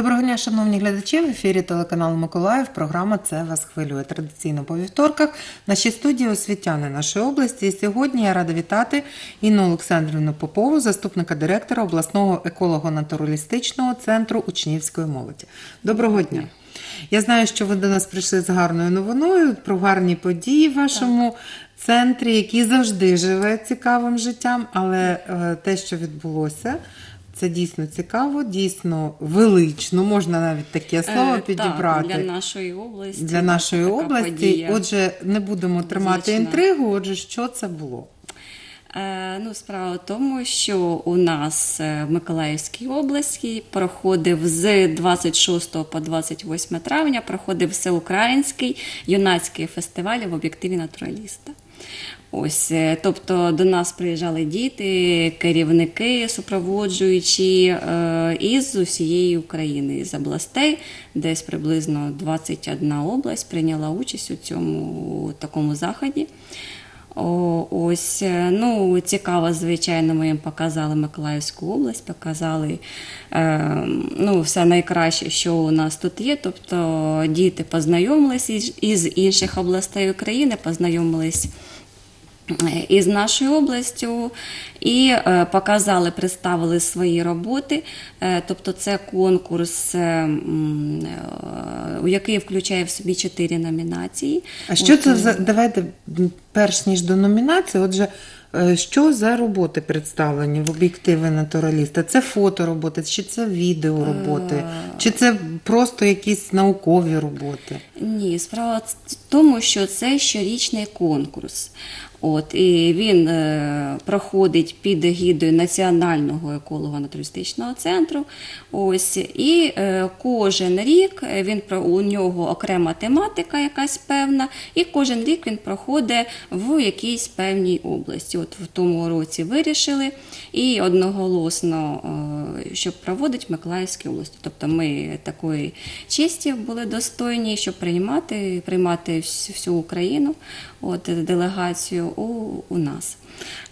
Доброго дня, шановні глядачі. В ефірі телеканалу Миколаїв. Програма Це вас хвилює. Традиційно по вівторках. Наші студії освітяни нашої області. І сьогодні я рада вітати Інну Олександрівну Попову, заступника директора обласного еколого-натуралістичного центру учнівської молоді. Доброго дня. Я знаю, що ви до нас прийшли з гарною новиною про гарні події в вашому центрі, який завжди живе цікавим життям, але е, те, що відбулося. Це дійсно цікаво, дійсно велично, можна навіть таке слово Е, підібрати Так, для нашої області. для нашої така області. подія. Отже, не будемо тримати Звичайно. інтригу. Отже, що це було? Е, ну, справа в тому, що у нас е, в Миколаївській області проходив з 26 по 28 травня проходив всеукраїнський юнацький фестиваль в об'єктиві натураліста. Ось, е, тобто до нас приїжджали діти, керівники, супроводжуючі е, із усієї України, з областей, десь приблизно 21 область прийняла участь у цьому такому заході. О, ось, е, ну, цікаво, звичайно, ми їм показали Миколаївську область, показали е, ну, все найкраще, що у нас тут є. Тобто діти познайомились із, із інших областей України, познайомились із нашою областю і е, показали, представили свої роботи. Е, тобто, це конкурс, е, е, у який включає в собі чотири номінації. А що От, це е, за давайте перш ніж до номінації? Отже, е, що за роботи представлені в об'єктиви натураліста? Це фотороботи, чи це відеороботи, Е. чи це просто якісь наукові роботи? Ні, справа в тому, що це щорічний конкурс. От, і він е, проходить під егідою Національного еколого-натуристичного центру. Ось, і е, кожен рік він про у нього окрема тематика якась певна, і кожен рік він проходить в якійсь певній області. От в тому році вирішили і одноголосно, е, щоб проводить Миколаївській області. Тобто ми такої честі були достойні, щоб приймати, приймати всю Україну, от делегацію у, у нас.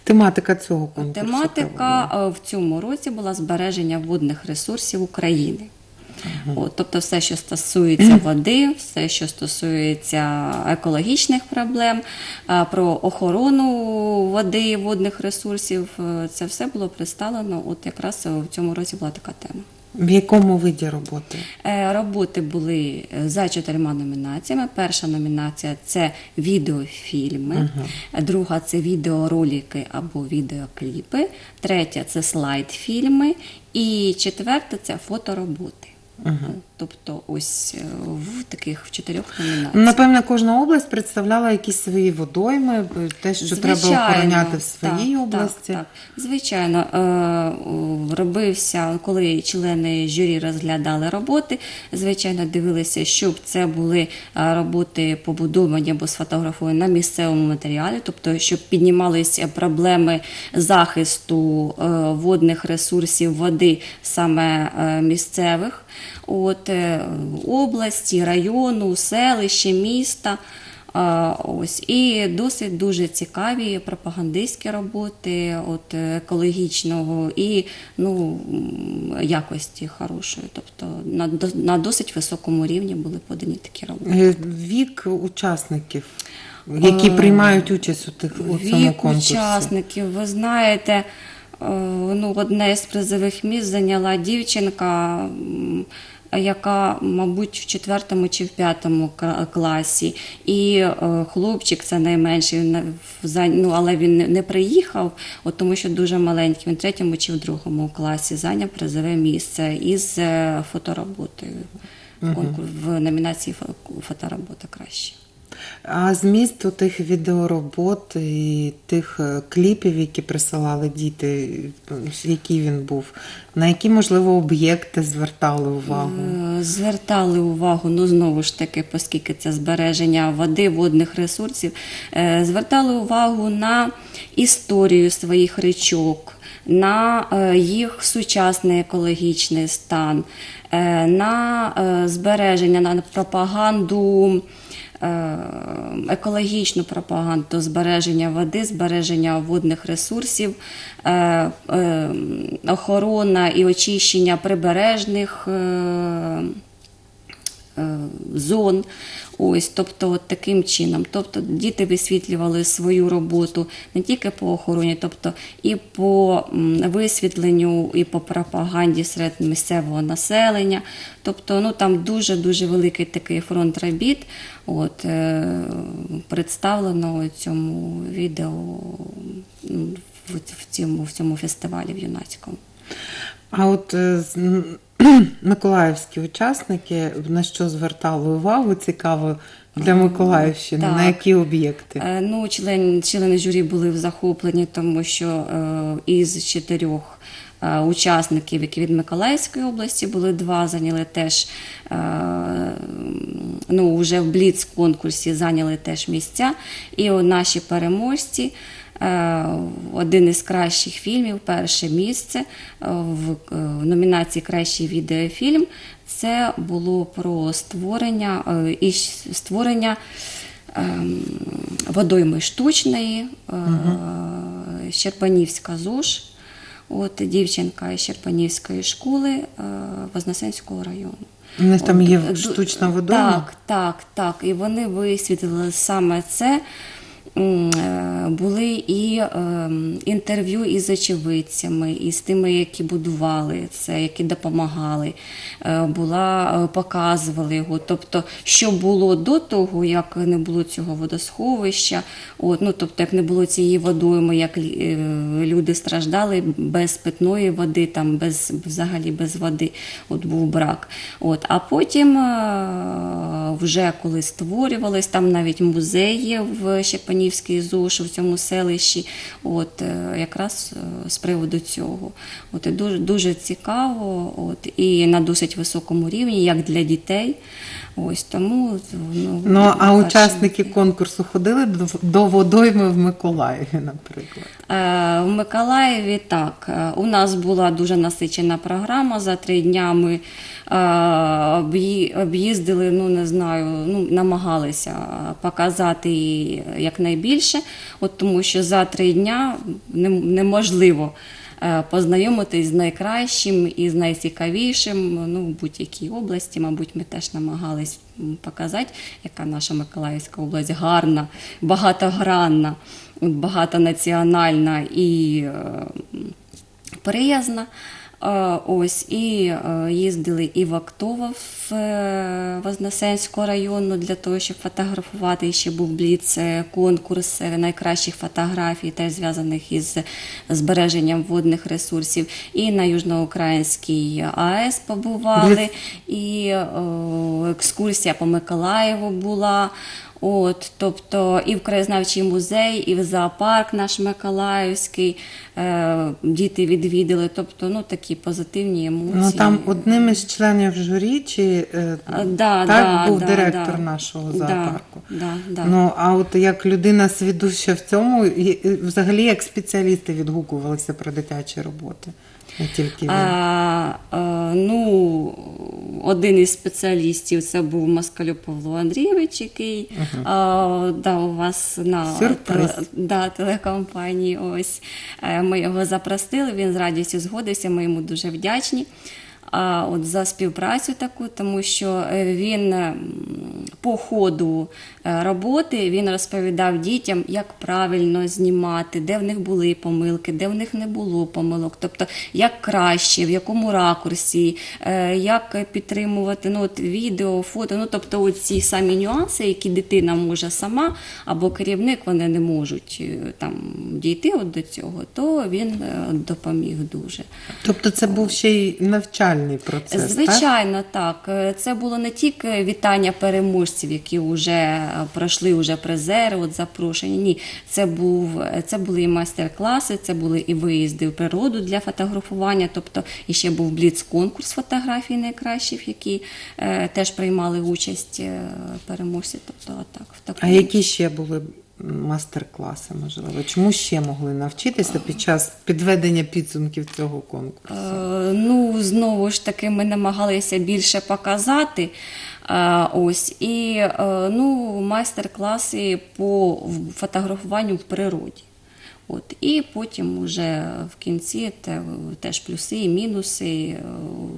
Тематика цього конкурсу. Тематика е, в цьому році була збереження водних ресурсів України. От, тобто все, що стосується води, все, що стосується екологічних проблем, е, про охорону води, водних ресурсів, е, це все було представлено. От якраз в цьому році була така тема. В якому виді роботи? Е, Роботи були е, за чотирма номінаціями. Перша номінація це відеофільми, друга це відеоролики або відеокліпи, третя це слайд-фільми, і четверта це фотороботи. Тобто, ось е, в таких в чотирьох номінаціях. Напевне, кожна область представляла якісь свої водойми, те, що треба охороняти в своїй так, області. Так, так. Звичайно, е, робився, коли члени журі розглядали роботи, звичайно, дивилися, щоб це були е, роботи побудовані або сфотографовані на місцевому матеріалі, тобто, щоб піднімалися проблеми захисту е, водних ресурсів води саме е, місцевих. От е, області, району, селища, міста. Ось і досить дуже цікаві пропагандистські роботи от е, екологічного і ну якості хорошої. Тобто на на досить високому рівні були подані такі роботи. Е, Вік учасників, які приймають участь у тих у цьому Вік конкурсі. учасників, ви знаєте, е, ну, одне з призових місць зайняла дівчинка, яка, мабуть, в четвертому чи в п'ятому класі. І е, хлопчик, це найменший, ну, але він не- приїхав, от, тому що дуже маленький. Він в третьому чи в другому класі зайняв призове місце із е, фотороботою. Конкурс в номінації фо- фоторобота краще. А зміст у тих відеоробот і тих е, кліпів, які присилали діти, який він був, на які, можливо, об'єкти звертали увагу? Е, Звертали увагу, ну знову ж таки, оскільки це збереження води, водних ресурсів, е, звертали увагу на історію своїх річок. на їх сучасний екологічний стан, на збереження, на пропаганду. Е, Екологічну пропаганду, збереження води, збереження водних ресурсів, е, е, охорона і очищення прибережних зон. Ось, тобто, от таким чином. Тобто діти висвітлювали свою роботу не тільки по охороні, тобто і по висвітленню, і по пропаганді серед місцевого населення. Тобто, ну там дуже дуже великий такий фронт робіт. От е, представлено у цьому відео в, цьому в цьому фестивалі в юнацькому. А от е, миколаївські учасники на що звертали увагу цікаво для Миколаївщини, так. на які об'єкти? Е, Ну, член, члени журі були в захопленні, тому що е, із чотирьох е, учасників, які від Миколаївської області були два, зайняли теж ну, вже в бліц конкурсі зайняли теж місця. І наші переможці. Е, Один із кращих фільмів, перше місце е, в е, номінації Кращий відеофільм. Це було про створення і створення ем, водойми штучної, Щербанівська ЗОЖ. От дівчинка із Щербанівської школи Вознесенського району. У них там є От, штучна водойма? Так, так, так. І вони висвітлили саме це. Е, Були і е, інтерв'ю із очевидцями, і з тими, які будували це, які допомагали, Е, була, показували його. Тобто, що було до того, як не було цього водосховища, от, ну, тобто, як не було цієї водойми, як люди страждали без питної води, там, без, взагалі без води от, був брак. От, а потім, вже коли створювались, там навіть музей є в Щепанівській ЗОШ, в цьому селищі, от, е, якраз е, з приводу цього. От, і дуже, дуже цікаво, от, і на досить високому рівні, як для дітей. Ось тому ну, Ну, а перше. учасники конкурсу ходили до, до водойми в Миколаєві, наприклад. Е, В Миколаєві так. У нас була дуже насичена програма. За три дня ми е, об'їздили, ну не знаю, ну намагалися показати її якнайбільше, от тому що за три дня неможливо. е, Познайомитись з найкращим і з найцікавішим ну, в будь-якій області. Мабуть, ми теж намагались показати, яка наша Миколаївська область гарна, багатогранна, багатонаціональна і е, приязна. Е, Ось і е, їздили і в Актово в е, Вознесенського району для того, щоб фотографувати. І ще був бліц конкурс найкращих фотографій, теж зв'язаних із збереженням водних ресурсів. І на Южноукраїнській АЕС побували, і екскурсія по Миколаєву була. От, тобто і в краєзнавчий музей, і в зоопарк наш Миколаївський е, діти відвідали. Тобто, ну такі позитивні емоції. Ну там одним із членів журі чи е, да, так да, був да, директор да. нашого зоопарку. Да, да. Ну а от як людина свідуща в цьому, і- взагалі як спеціалісти відгукувалися про дитячі роботи, не тільки. А, е, ну, один із спеціалістів це був Москалю Павло Андрійович, який а, да, у вас на теле- да, телекомпанії. Ось Е, ми його запросили. Він з радістю згодився. Ми йому дуже вдячні. А от за співпрацю таку, тому що е, він по ходу е, роботи він розповідав дітям, як правильно знімати, де в них були помилки, де в них не було помилок, тобто як краще, в якому ракурсі, е, як підтримувати ну, от, відео, фото. Ну, тобто ці самі нюанси, які дитина може сама або керівник, вони не можуть там дійти от до цього, то він допоміг дуже. Тобто це був ще й навчальний процес. Звичайно, так. Е, Це було не тільки вітання переможців, які вже е, пройшли вже призери, от запрошені. Ні, це був е, це були і майстер-класи, це були і виїзди в природу для фотографування. Тобто і ще був бліц-конкурс фотографій найкращих, які е, теж приймали участь переможці. Тобто, так, в А які ще були мастер-класи, можливо? Чому ще могли навчитися під час підведення підсумків цього конкурсу? Е, Ну, знову ж таки, ми намагалися більше показати. Е, Ось і е, ну, майстер-класи по фотографуванню в природі. От, і потім уже в кінці те, теж плюси і мінуси, е,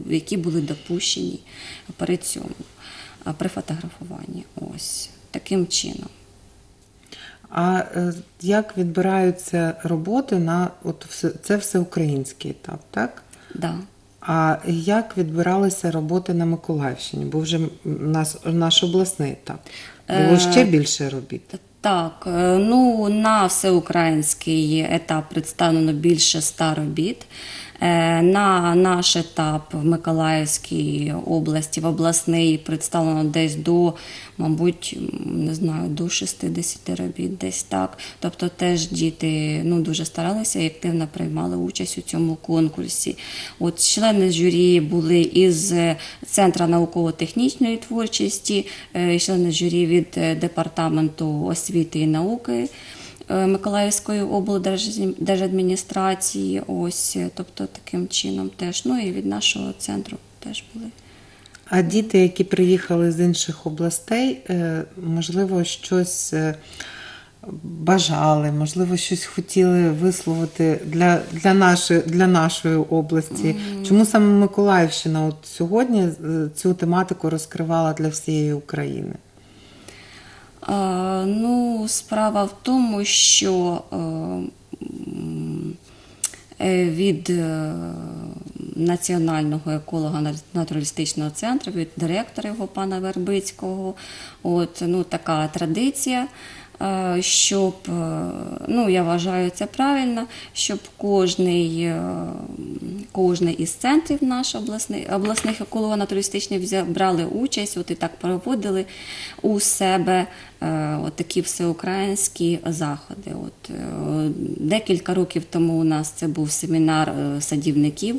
які були допущені при цьому, е, при фотографуванні. Ось таким чином. А е, як відбираються роботи на от все- це всеукраїнський етап, так? Да. А як відбиралися роботи на Миколаївщині? Бо вже нас наш обласний етап. Було Е, ще більше робіт. Так, е, ну на всеукраїнський етап представлено більше ста робіт. Е, На наш етап в Миколаївській області, в обласний представлено десь до, мабуть, не знаю, до 60 робіт, десь так. Тобто теж діти ну, дуже старалися і активно приймали участь у цьому конкурсі. От члени журі були із Центру науково-технічної творчості, е, члени журі від е, департаменту освіти і науки. Е, Миколаївської облдержадміністрації, ось, е, тобто таким чином теж. Ну і від нашого центру теж були. А діти, які приїхали з інших областей, е, можливо, щось бажали, можливо, щось хотіли висловити для, для, нашої, для нашої області. Чому саме Миколаївщина от сьогодні цю тематику розкривала для всієї України? А, ну, справа в тому, що е, е, від е, Національного еколога натуралістичного центру, від директора його пана Вербицького, от, ну, така традиція. Е, Щоб, е, ну я вважаю це правильно, щоб кожний, е, кожний із центрів наш обласний, обласних еколого-натуристичних брали участь, от і так проводили у себе от такі всеукраїнські заходи. От, декілька років тому у нас це був семінар садівників.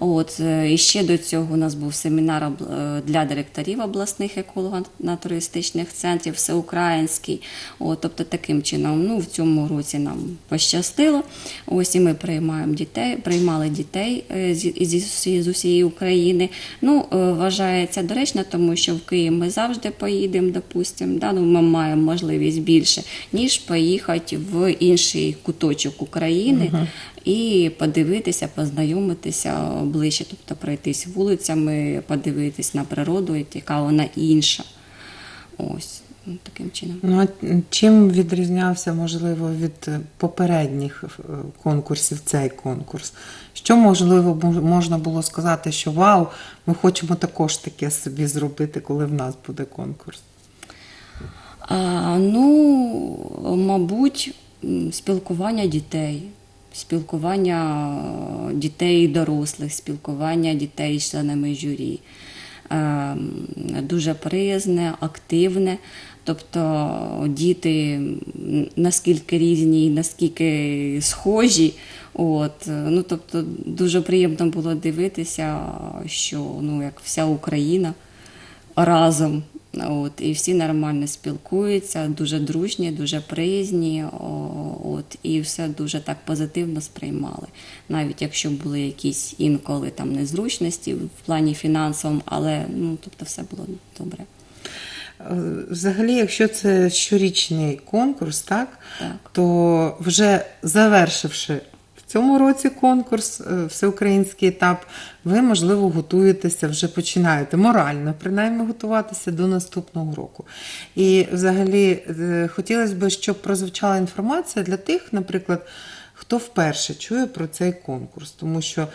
От е, і ще до цього у нас був семінар е, для директорів обласних еколого-натуристичних центрів, всеукраїнський. От, тобто таким чином, ну в цьому році нам пощастило. Ось і ми приймаємо дітей, приймали дітей е, з усієї України. Ну вважається доречно, тому що в Київ ми завжди поїдемо, допустимо. Да? Ну, ми маємо можливість більше, ніж поїхати в інший куточок України і подивитися, познайомитися ближче, тобто пройтись вулицями, подивитись на природу, яка вона інша. Ось ну, таким чином. Ну, а чим відрізнявся, можливо, від попередніх е, конкурсів цей конкурс? Що, можливо, можна було сказати, що вау, ми хочемо також таке собі зробити, коли в нас буде конкурс? А, ну, мабуть, спілкування дітей, спілкування е, дітей і дорослих, спілкування дітей з членами журі. Е, Дуже приязне, активне. Тобто діти наскільки різні, наскільки схожі. От, е, ну, тобто, дуже приємно було дивитися, що ну, як вся Україна разом. От, і всі нормально спілкуються, дуже дружні, дуже приязні, от, і все дуже так позитивно сприймали. Навіть якщо були якісь інколи там незручності в плані фінансовому, але ну, тобто все було добре. Е, Взагалі, якщо це щорічний конкурс, так, Так. то вже завершивши цьому році конкурс, е, всеукраїнський етап, ви, можливо, готуєтеся, вже починаєте морально, принаймні, готуватися до наступного року. І взагалі е, хотілося б, щоб прозвучала інформація для тих, наприклад, хто вперше чує про цей конкурс, тому що,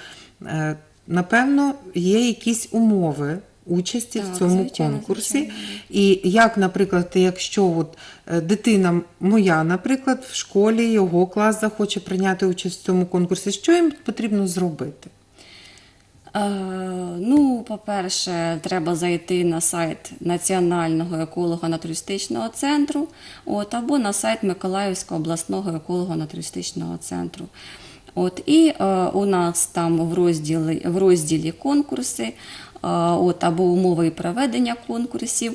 е, напевно, є якісь умови. Участі Так, в цьому звичайно, конкурсі, звичайно. і як, наприклад, якщо от е, дитина моя, наприклад, в школі його клас захоче прийняти участь в цьому конкурсі, що їм потрібно зробити? Е, ну, по-перше, треба зайти на сайт Національного еколого-натуристичного центру от, або на сайт Миколаївського обласного еколого-натуристичного центру. От, і е, у нас там в розділі, в розділі конкурси от, або умови проведення конкурсів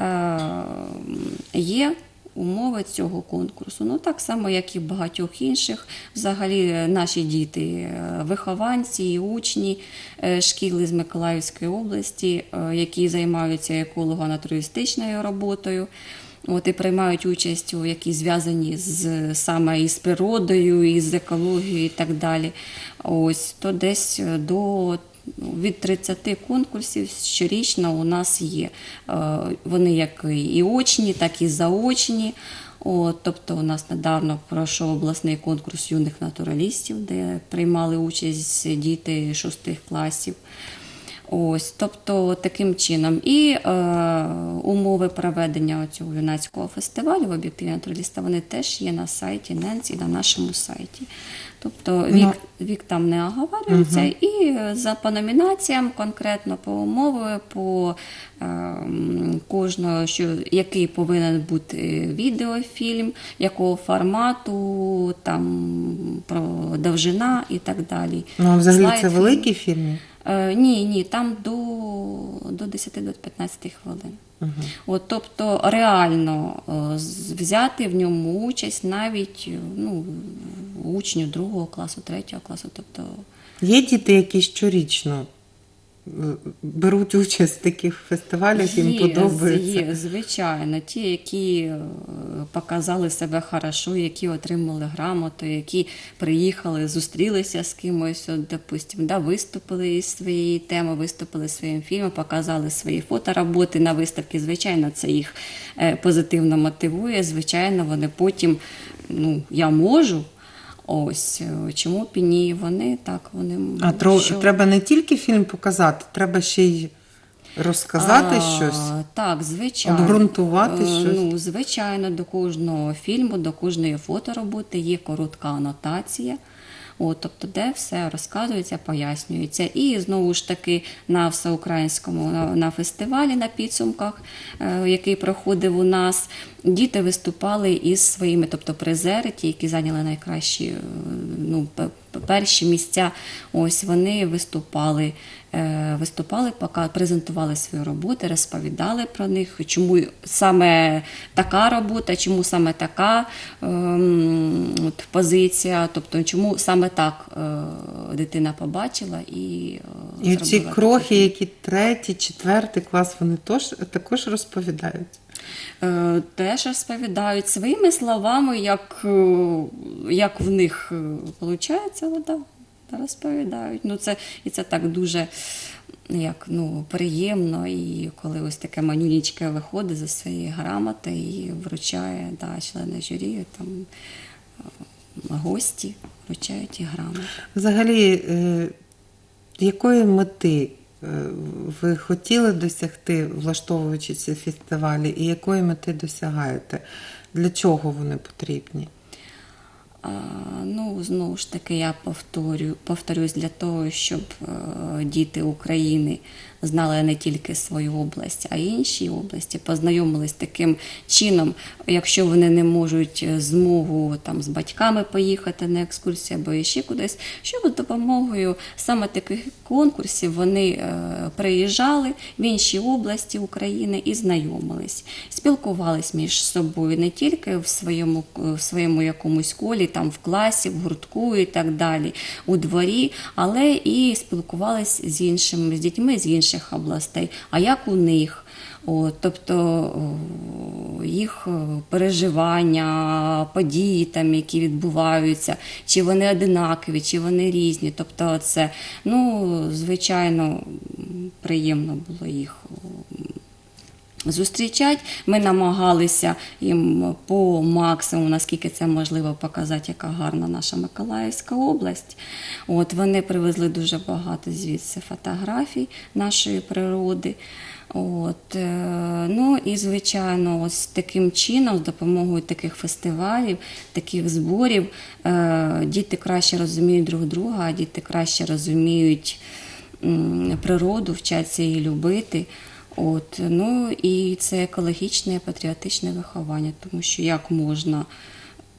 е, є умови цього конкурсу. Ну так само, як і багатьох інших. Взагалі, наші діти, е, вихованці і учні е, шкіл з Миколаївської області, які займаються еколого-натуристичною роботою. От і приймають участь у які зв'язані з саме із природою, і з екологією і так далі. Ось то десь е, до ну, від 30 конкурсів щорічно у нас є. Е, Вони як і очні, так і заочні. От, тобто у нас недавно пройшов обласний конкурс юних натуралістів, де приймали участь діти шостих класів. Ось, тобто таким чином. І е, умови проведення цього юнацького фестивалю в об'єктиві натураліста вони теж є на сайті НЕНС і на нашому сайті. Тобто вік, вік там не оговарюється, і е, за по номінаціям, конкретно по умови, по е, кожного, що який повинен бути відеофільм, якого формату, там про довжина і так далі. Ну, взагалі Слайд це великі фільми? Е, ні, ні, там до, до 10 до 15 хвилин. От, тобто реально е, взяти в ньому участь навіть е, ну, учню другого класу, третього класу. Тобто, Є діти, які щорічно беруть участь в таких фестивалях, їм Є, подобається. Є, звичайно, ті, які е, показали себе хорошо, які отримали грамоту, які приїхали, зустрілися з кимось, от, допустим, да, виступили із своєї теми, виступили своїм фільмом, показали свої фотороботи на виставці. Звичайно, це їх е, позитивно мотивує. Звичайно, вони потім, ну, я можу. Ось е, чому б і ні, вони так вони А тро, що- треба не тільки фільм показати, треба ще й розказати А, щось. Так, звичайно. Обґрунтувати Е, щось? Ну, звичайно, до кожного фільму, до кожної фотороботи є коротка анотація. От, тобто, де все розказується, пояснюється. І знову ж таки на всеукраїнському на, на фестивалі на підсумках, е, який проходив у нас, діти виступали із своїми, тобто призери, ті, які зайняли найкращі е, ну, пе- пе- перші місця. Ось вони виступали, виступали, пока презентували свої роботи, розповідали про них, чому саме така робота, чому саме така ем, от, позиція, тобто чому саме так е, дитина побачила і, е, І ці крохи, які третій, четвертий клас, вони тож, також розповідають. Е, теж розповідають своїми словами, як, е, як в них виходить, вода. Розповідають. Ну, це, і це так дуже як, ну, приємно. І коли ось таке манюнічке виходить за свої грамоти і вручає да, члени журі, там, е, гості вручають і грамоти. Взагалі, е, якої мети е, ви хотіли досягти, влаштовуючи ці фестивалі, і якої мети досягаєте? Для чого вони потрібні? Ну, знову ж таки, я повторю, повторюсь для того, щоб е, діти України знали не тільки свою область, а й інші області, познайомились таким чином, якщо вони не можуть е, змогу там з батьками поїхати на екскурсію або ще кудись, щоб з допомогою саме таких конкурсів вони е, приїжджали в інші області України і знайомились, спілкувались між собою не тільки в своєму в своєму якомусь колі, там в класі, в гуртку і так далі, у дворі, але і спілкувались з іншими з дітьми з інших областей. А як у них? О, тобто їх переживання, події, там, які відбуваються, чи вони одинакові, чи вони різні. Тобто, це ну, звичайно приємно було їх зустрічати. Ми намагалися їм по максимуму, наскільки це можливо, показати, яка гарна наша Миколаївська область. От вони привезли дуже багато звідси фотографій нашої природи. От, е, ну і звичайно, ось таким чином, з допомогою таких фестивалів, таких зборів, е, діти краще розуміють друг друга, діти краще розуміють природу, вчаться її любити. От, ну і це екологічне, патріотичне виховання, тому що як можна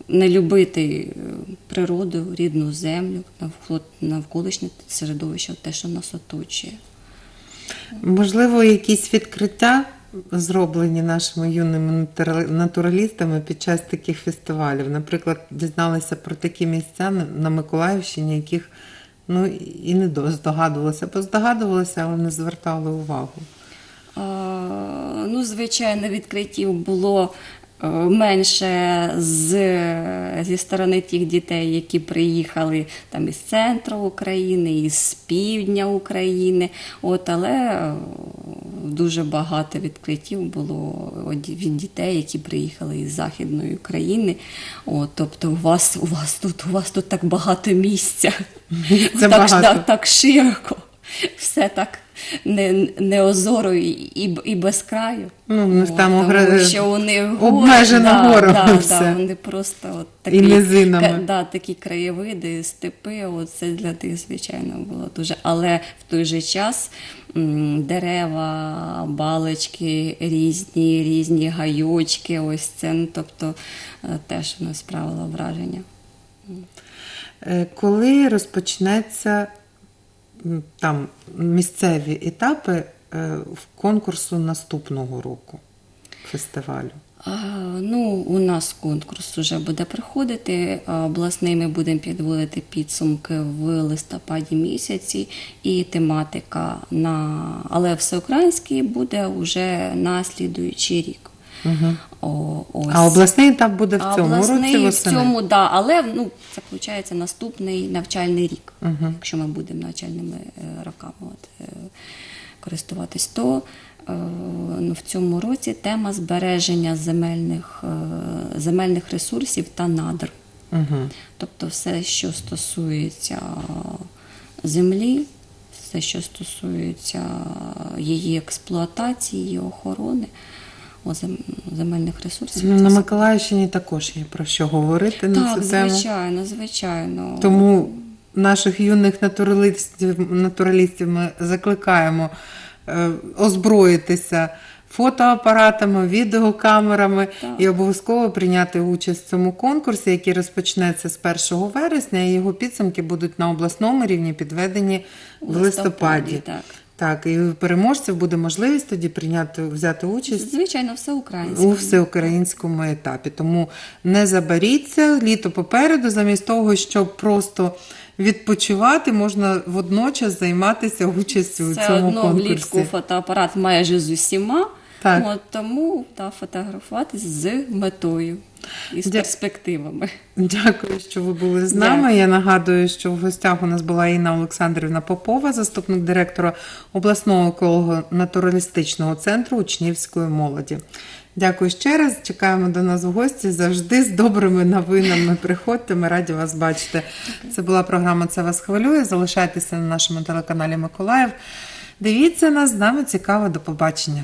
не любити е, природу, рідну землю, навколишнє середовище, те, що нас оточує. Можливо, якісь відкриття зроблені нашими юними натуралістами під час таких фестивалів. Наприклад, дізналися про такі місця на- Миколаївщині, яких ну, і не до- здогадувалися, бо здогадувалися, але не звертали увагу. Е, Ну, звичайно, відкриттів було е, менше з, зі сторони тих дітей, які приїхали там із центру України, із півдня України. От, але е, дуже багато відкриттів було від дітей, які приїхали із Західної України. От, тобто, у вас, у вас тут у вас тут так багато місця. Це так, багато. так, так широко. Все так не, не озоро і, і, і без краю. Ну, От, там тому що гори, обмежено да, горами да, все. Да, вони просто от І такі, низинами. ка- да, такі краєвиди, степи, от це для них, звичайно, було дуже. Але в той же час м, дерева, балочки різні, різні гайочки, ось це, ну, тобто е, теж воно справило враження. Е, Коли розпочнеться там місцеві етапи е, в конкурсу наступного року фестивалю? Ну, у нас конкурс вже буде проходити. а, Обласний ми будемо підводити підсумки в листопаді місяці, і тематика на але всеукраїнський буде вже на слідуючий рік. О, ось. А обласний етап буде в А цьому обласний році в восени? цьому, да, але ну, це виходить наступний навчальний рік, якщо ми будемо навчальними е, роками от, е, користуватись, то е, ну, в цьому році тема збереження земельних, земельних ресурсів та надр. Угу. Тобто все, що стосується землі, все, що стосується її експлуатації, її охорони, земельних ресурсів. Ну, на. Миколаївщині також є про що говорити на Так, цю тему. звичайно, звичайно. Тому наших юних натуралістів, натуралістів ми закликаємо е, озброїтися фотоапаратами, відеокамерами Так. і обов'язково прийняти участь в цьому конкурсі, який розпочнеться з 1 вересня, і його підсумки будуть на обласному рівні підведені в У листопаді. так. Так, і у переможців буде можливість тоді прийняти взяти участь Звичайно, все українське. у всеукраїнському етапі. Тому не забаріться, літо попереду, замість того, щоб просто відпочивати, можна водночас займатися участю у Все цьому одно конкурсі. влітку фотоапарат майже з усіма. Так. От, тому та, фотографуватись з метою і з Дя- перспективами. Дякую, що ви були з нами. Дякую. Я нагадую, що в гостях у нас була Інна Олександрівна Попова, заступник директора обласного еколого-натуралістичного центру учнівської молоді. Дякую ще раз. Чекаємо до нас в гості завжди з добрими новинами. Приходьте, ми раді вас бачити. Це була програма Це вас хвилює. Залишайтеся на нашому телеканалі Миколаїв. Дивіться нас, з нами цікаво. До побачення.